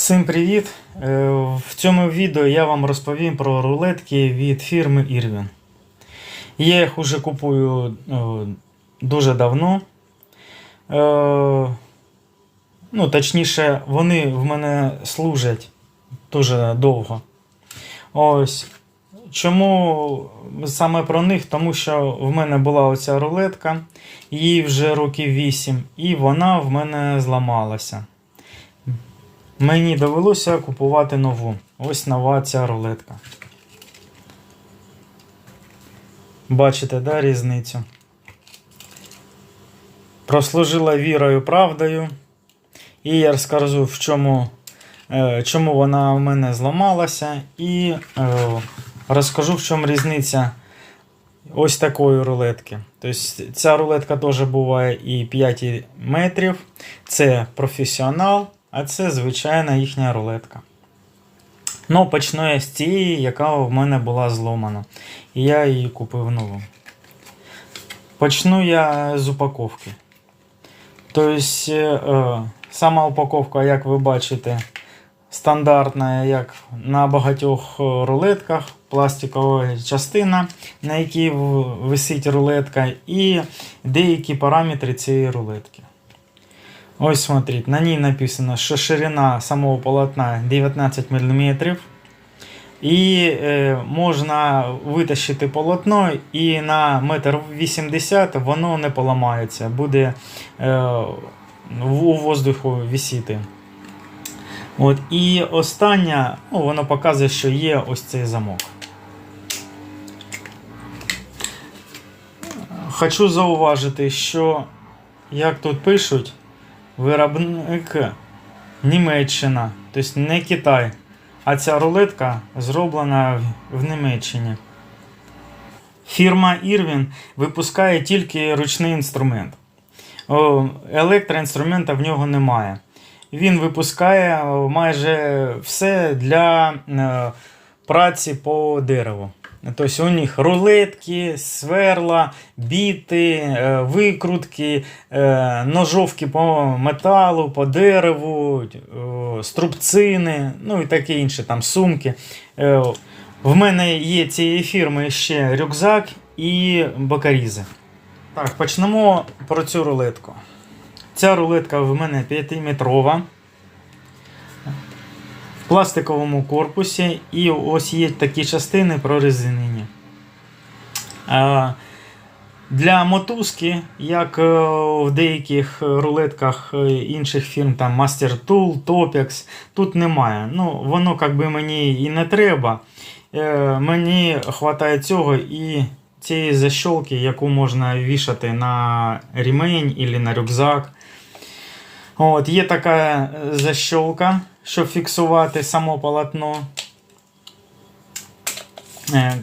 Всім привіт! Е, В цьому відео я вам розповім про рулетки від фірми Irwin. Я їх уже купую е, дуже давно. Е, Ну, точніше, вони в мене служать дуже довго. Ось. Чому саме про них? Тому що в мене була оця рулетка, їй вже років 8, і вона в мене зламалася. Мені довелося купувати нову. Ось нова ця рулетка. Бачите, да, різницю? Прослужила вірою правдою. І я розкажу, в чому, е, чому вона в мене зламалася. І е, розкажу, в чому різниця ось такої рулетки. Тобто ця рулетка теж буває і 5 метрів. Це професіонал, а це звичайна їхня рулетка. Ну, почну я з цієї, яка в мене була зломана. І я її купив нову. Почну я з упаковки. Тобто, е, сама упаковка, як ви бачите, стандартна, як на багатьох е, рулетках, пластикова частина, на якій висить рулетка, і деякі параметри цієї рулетки. Ось смотрите, на ній написано, що ширина самого полотна 19 мм. І е, можна витащити полотно, і на 1,80 м воно не поламається, буде е, у воздуху висіти. От, і останнє, ну, воно показує, що є ось цей замок. Хочу зауважити, що як тут пишуть, виробник Німеччина, тобто не Китай. А ця рулетка зроблена в- Німеччині. Фірма Irwin випускає тільки ручний інструмент. Електроінструмента в нього немає. Він випускає майже все для е, праці по дереву. Тобто у них рулетки, сверла, біти, е, викрутки, е, ножовки по металу, по дереву, струбцини, ну і таке інше, там сумки. Е, В мене є цієї фірми ще рюкзак і бокарізи. Так, почнемо про цю рулетку. Ця рулетка в мене 5-метрова. Пластиковому корпусі, і ось є такі частини прорезинені. Для мотузки, як е, в деяких рулетках е, інших фірм, там Master Tool, Topex, тут немає. Ну, воно як би мені і не треба. Е, Мені вистачає цього і цієї защолки, яку можна вішати на ремень або на рюкзак. От, є така е, защолка, щоб фіксувати само полотно. Е,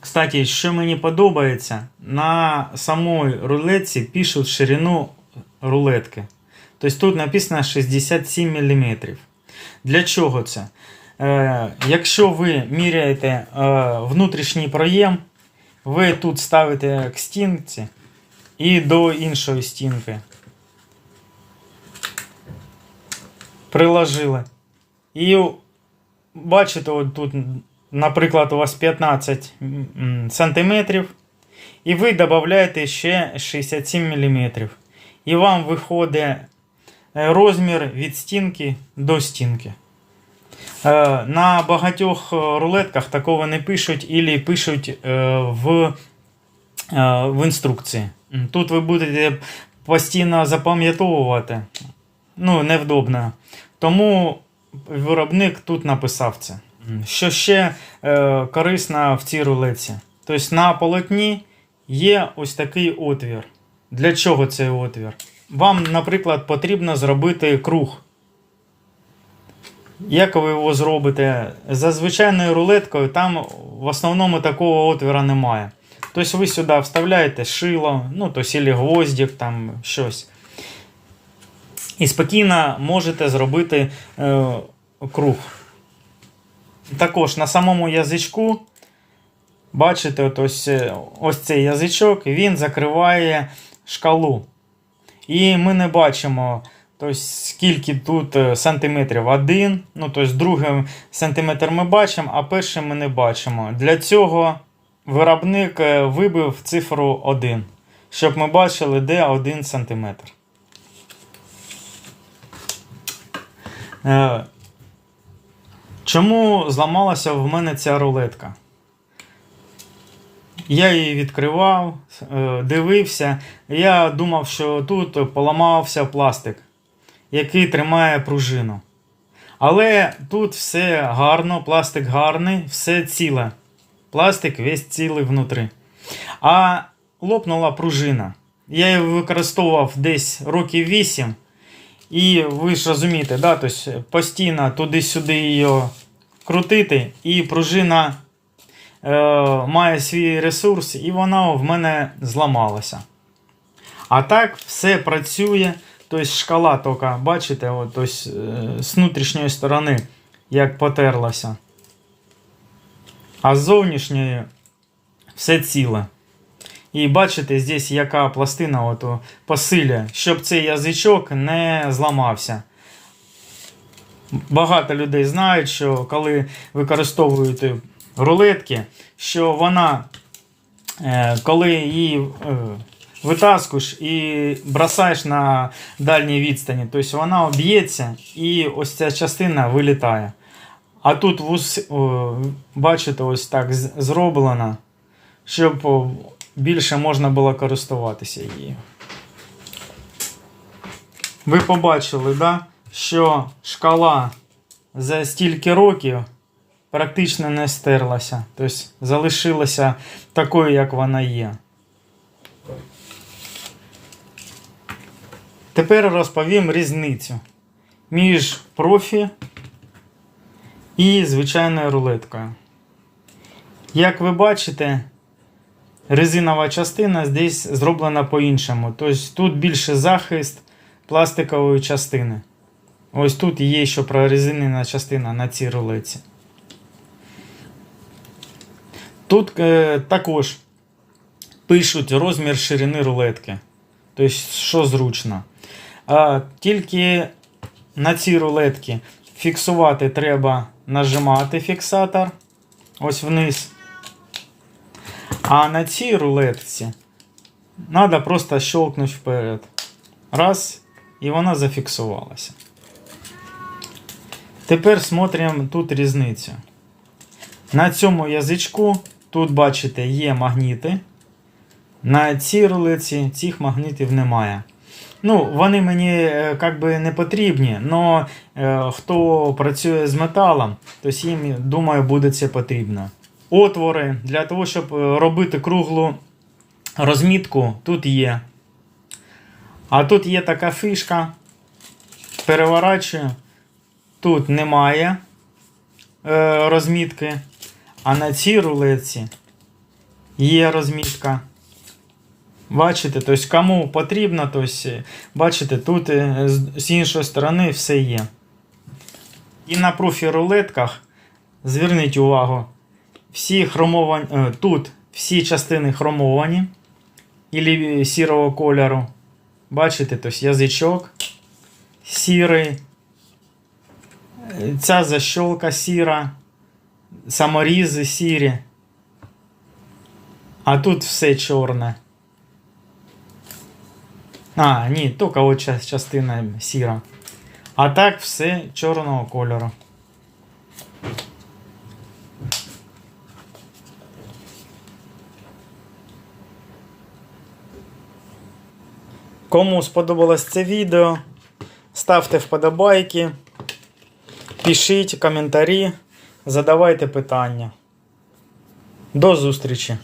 Кстати, що мені подобається, на самій рулетці пишуть ширину рулетки. Тобто тут написано 67 мм. Для чого це? Е, якщо ви міряєте внутрішній проєм, ви тут ставите к стінці і до іншої стінки. Приложили. І бачите, от тут, наприклад, у вас 15 м, сантиметрів, і ви додаєте ще 67 мм. І вам виходить е, розмір від стінки до стінки. Е, На багатьох е, рулетках такого не пишуть, і пишуть в, в інструкції. Тут ви будете постійно запам'ятовувати. Ну, невдобно. Тому виробник тут написав це. Що ще е, корисно в цій рулетці? Тобто на полотні є ось такий отвір. Для чого цей отвір? Вам, наприклад, потрібно зробити круг. Як ви його зробите? За звичайною рулеткою там в основному такого отвіра немає. Тобто ви сюди вставляєте шило, ну, тобто або гвоздик, там щось. І спокійно можете зробити е, круг. Також на самому язичку, бачите, от ось, е, ось цей язичок, він закриває шкалу. І ми не бачимо Тобто, скільки тут е, сантиметрів? Один. Ну, тобто, другий сантиметр ми бачимо, а перший ми не бачимо. Для цього виробник е, вибив цифру 1, щоб ми бачили, де 1 сантиметр. Чому зламалася в мене ця рулетка? Я її відкривав, е, дивився. Я думав, що тут поламався пластик, який тримає пружину. Але тут все гарно, пластик гарний, все ціле. Пластик весь цілий внутрі. А лопнула пружина. Я її використовував десь років 8. І ви ж розумієте, да? тобто постійно туди-сюди її крутити, і пружина е, має свій ресурс, і вона в мене зламалася. А так все працює. Тобто шкала тільки, бачите, от, тобто, з внутрішньої сторони, як потерлася. А з зовнішньої все ціле. І бачите, здесь яка пластина от, о, посилює, щоб цей язичок не зламався. Багато людей знають, що коли використовують рулетки, що вона, е, коли її е, витаскуєш і бросаєш на дальній відстані, тобто вона об'ється і ось ця частина вилітає. А тут бачите, ось так зроблено, щоб більше можна було користуватися її. Ви побачили, да, що шкала за стільки років практично не стерлася. Тобто залишилася такою, як вона є. Тепер розповім різницю між профі і звичайною рулеткою. Як ви бачите, резинова частина здесь зроблена по-іншому. Тобто тут більше захист пластикової частини. Ось тут є ще прорезинена частина на цій рулетці. Тут е, також пишуть розмір ширини рулетки. Тобто, що зручно. А, тільки на цій рулетці фіксувати треба нажимати фіксатор. Ось вниз. А на цій рулетці треба просто щелкнути вперед. Раз, і вона зафіксувалася. Тепер смотримо тут різницю. На цьому язичку, тут, бачите, є магніти. На цій рулиці цих магнітів немає. Ну, вони мені е, как би, не потрібні, але е, хто працює з металом, то їм, думаю, буде це потрібно. Отвори для того, щоб е, робити круглу розмітку, тут є. А тут є така фішка. Переворачую. Тут немає е, розмітки. А на цій рулетці є розмітка. Бачите, тобто кому потрібно, тобто, бачите, тут е, з іншої сторони все є. І на профі рулетках зверніть увагу, всі хромовані, е, тут всі частини хромовані і сірого кольору. Бачите, тобто язичок сірий. Е, Ця защолка сіра, саморізи сірі. А тут все чорне. А, ні, тільки от частина сіра. А так все чорного кольору. Кому сподобалось це відео, ставте вподобайки, пишіть коментарі, задавайте питання. До зустрічі!